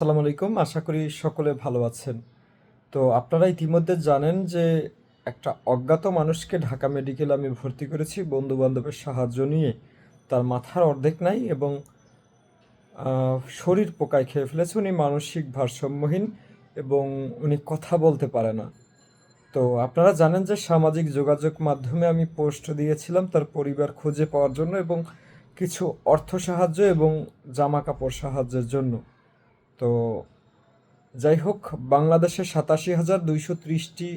আসসালামু আলাইকুম। আশা করি সকলে ভালো আছেন। তো আপনারা ইতিমধ্যে জানেন যে একটা অজ্ঞাত মানুষকে ঢাকা মেডিকেলে আমি ভর্তি করেছি। বন্ধু বান্ধবের সাহায্য নিয়ে। তার মাথার অর্ধেক নাই এবং শরীর পোকায় খেয়ে ফেলেছে। উনি মানসিক ভারসাম্যহীন এবং উনি কথা বলতে পারে না। তো আপনারা জানেন যে সামাজিক যোগাযোগ মাধ্যমে আমি পোস্ট দিয়েছিলাম তার পরিবার খুঁজে পাওয়ার জন্য এবং কিছু অর্থ সাহায্য এবং জামা কাপড় সাহায্যের জন্য। তো যাই হোক বাংলাদেশে সাতাশি হাজার দুইশো ত্রিশটি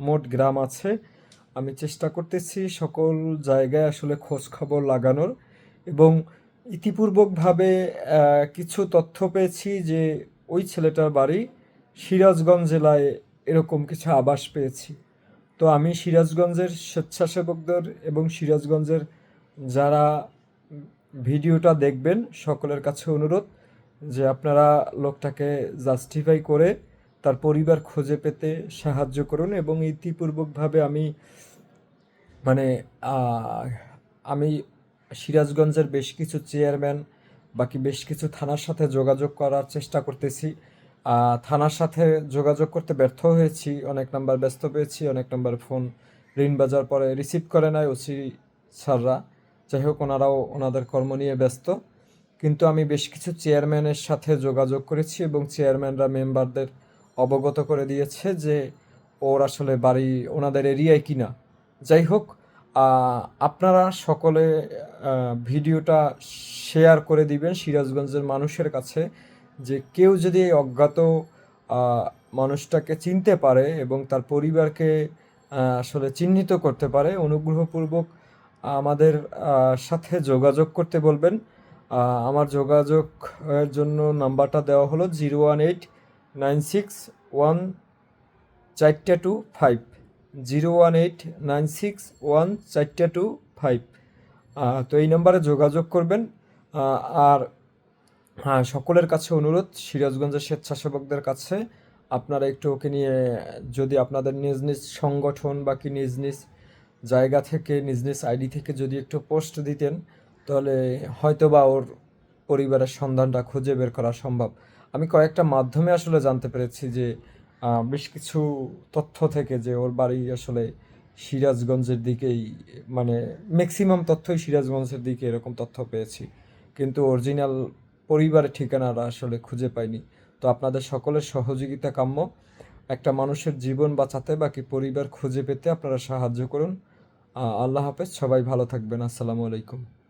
মোট গ্রাম আছে। আমি চেষ্টা করতেছি সকল জায়গায় আসলে খোঁজ খবর লাগানোর এবং ইতিপূর্বকভাবে কিছু তথ্য পেয়েছি যে ওই ছেলেটার বাড়ি সিরাজগঞ্জ জেলায় এরকম কিছু আবাস পেয়েছি। তো আমি সিরাজগঞ্জের স্বেচ্ছাসেবকদের এবং সিরাজগঞ্জের যারা ভিডিওটা দেখবেন, সকলের কাছে অনুরোধ যে আপনারা লোকটাকে জাস্টিফাই করে তার পরিবার খুঁজে পেতে সাহায্য করুন এবং ইতিপূর্বকভাবে আমি মানে আমি সিরাজগঞ্জের বেশ কিছু চেয়ারম্যান বাকি বেশ কিছু থানার সাথে যোগাযোগ করার চেষ্টা করতেছি। থানার সাথে যোগাযোগ করতে ব্যর্থ হয়েছি, অনেক নাম্বার ব্যস্ত পেয়েছি, অনেক নাম্বার ফোন ঋণ বাজার পরে রিসিভ করে নাই ওসি স্যাররা। যাই হোক, ওনারাও ওনাদের কর্ম নিয়ে ব্যস্ত। কিন্তু আমি বেশ কিছু চেয়ারম্যানের সাথে যোগাযোগ করেছি এবং চেয়ারম্যানরা মেম্বারদের অবগত করে দিয়েছে যে ওর আসলে বাড়ি ওনাদের এরিয়ায় কিনা। যাই হোক আপনারা সকলে ভিডিওটা শেয়ার করে দিবেন সিরাজগঞ্জের মানুষের কাছে যে কেউ যদি এই অজ্ঞাত মানুষটাকে চিনতে পারে এবং তার পরিবারকে আসলে চিহ্নিত করতে পারে, অনুগ্রহপূর্বক আমাদের সাথে যোগাযোগ করতে বলবেন। আমার যোগাযোগের জন্য নাম্বারটা দেওয়া হলো zero one eight nine six one চারটে two five. Zero one eight nine six one চারটে টু ফাইভ। তো এই নাম্বারে যোগাযোগ করবেন। আর সকলের কাছে অনুরোধ, সিরাজগঞ্জের স্বেচ্ছাসেবকদের কাছে। আপনারা একটু ওকে নিয়ে, যদি আপনাদের নিজ নিজ সংগঠন বা কি নিজ নিজ জায়গা থেকে, নিজ নিজ আইডি থেকে যদি একটু পোস্ট দিতেন তাহলে হয়তো বা ওর পরিবারের সন্ধানটা খুঁজে বের করা সম্ভব। আমি কয়েকটা মাধ্যমে আসলে জানতে পেরেছি যে বেশ কিছু তথ্য থেকে যে ওর বাড়ি আসলে সিরাজগঞ্জের দিকেই মানে ম্যাক্সিমাম তথ্যই সিরাজগঞ্জের দিকে এরকম তথ্য পেয়েছি। কিন্তু অরিজিনাল পরিবারের ঠিকানাটা আসলে খুঁজে পাইনি। তো আপনাদের সকলের সহযোগিতা কাম্য। একটা মানুষের জীবন বাঁচাতে বাকি পরিবার খুঁজে পেতে আপনারা সাহায্য করুন। আল্লাহ হাফেজ, সবাই ভালো থাকবেন। আসসালামু আলাইকুম।